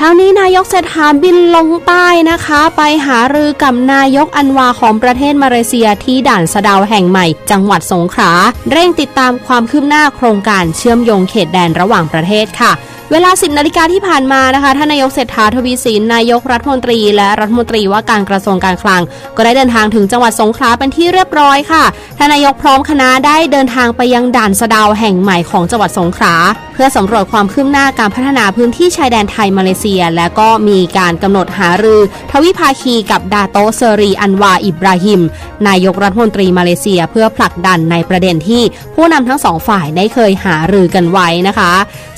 ช้านี้นายกเศรษฐาบินลงใต้นะคะ ไปหารือกับนายกอันวาของประเทศมาเลเซียที่ด่านสะดาวแห่งใหม่ จังหวัดสงขลาเร่งติดตามความคืบหน้าโครงการเชื่อมโยงเขตแดนระหว่างประเทศค่ะเวลา 10 นาฬิกาที่ผ่านมานะคะท่านนายกเศรษฐาทวีสินนายกรัฐมนตรี และรัฐมนตรีว่าการกระทรวงการคลัง ก็ได้เดินทางถึงจังหวัดสงขลาเป็นที่เรียบร้อยค่ะท่านนายกพร้อมคณะได้เดินทางไปยังด่านสะดาวแห่งใหม่ของจังหวัดสงขลาเพื่อสำรวจความคืบหน้าการพัฒนาพื้นที่ชายแดนไทยมาเลเซียและก็มีการกำหนดหารือ ทวิภาคีกับดาโตเซรีอันวาอิบราฮิม นายกรัฐมนตรีมาเลเซียเพื่อผลักดันในประเด็นที่ผู้นำทั้งสองฝ่ายได้เคยหารือกันไว้นะคะ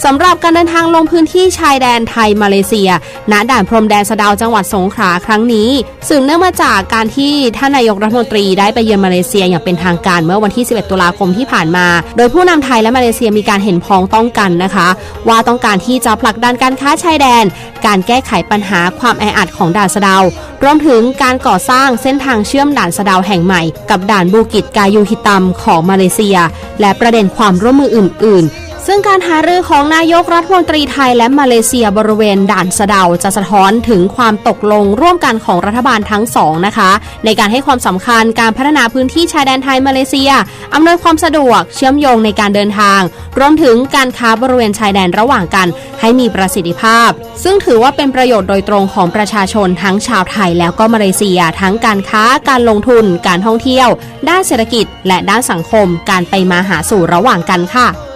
สำหรับการเดินทางลงพื้นที่ชายแดนไทยมาเลเซีย ณ ด่านพรมแดนสะดาวจังหวัดสงขลาครั้งนี้ สืบเนื่องมาจากการที่ท่านนายกรัฐมนตรีได้ไปเยือนมาเลเซียอย่างเป็นทางการเมื่อวันที่ 11 ตุลาคมที่ผ่านมา โดยผู้นำไทยและมาเลเซียมีการเห็นพ้องต้องกันนะคะ ว่าต้องการที่จะผลักดันการค้าชายแดนการแก้ไขปัญหาความแออัดของด่านสะดาวรวมถึงการก่อสร้างเส้นทางเชื่อมด่านสะดาวแห่งใหม่ กับด่านบูกิตกายูฮิตัมของมาเลเซีย และประเด็นความร่วมมืออื่น ๆ ซึ่งการหารือของนายกรัฐมนตรีไทยและมาเลเซียบริเวณด่านสะเดาจะสะท้อนถึงความตกลงร่วมกันของรัฐบาลทั้งสองนะคะ ในการให้ความสำคัญการพัฒนาพื้นที่ชายแดนไทยมาเลเซียอำนวยความสะดวกเชื่อมโยงในการเดินทาง รวมถึงการค้าบริเวณชายแดนระหว่างกัน ให้มีประสิทธิภาพ ซึ่งถือว่าเป็นประโยชน์โดยตรงของประชาชนทั้งชาวไทยแล้วก็มาเลเซีย ทั้งการค้าการลงทุน การท่องเที่ยว ด้านเศรษฐกิจ และด้านสังคม การไปมาหาสู่ระหว่างกันค่ะ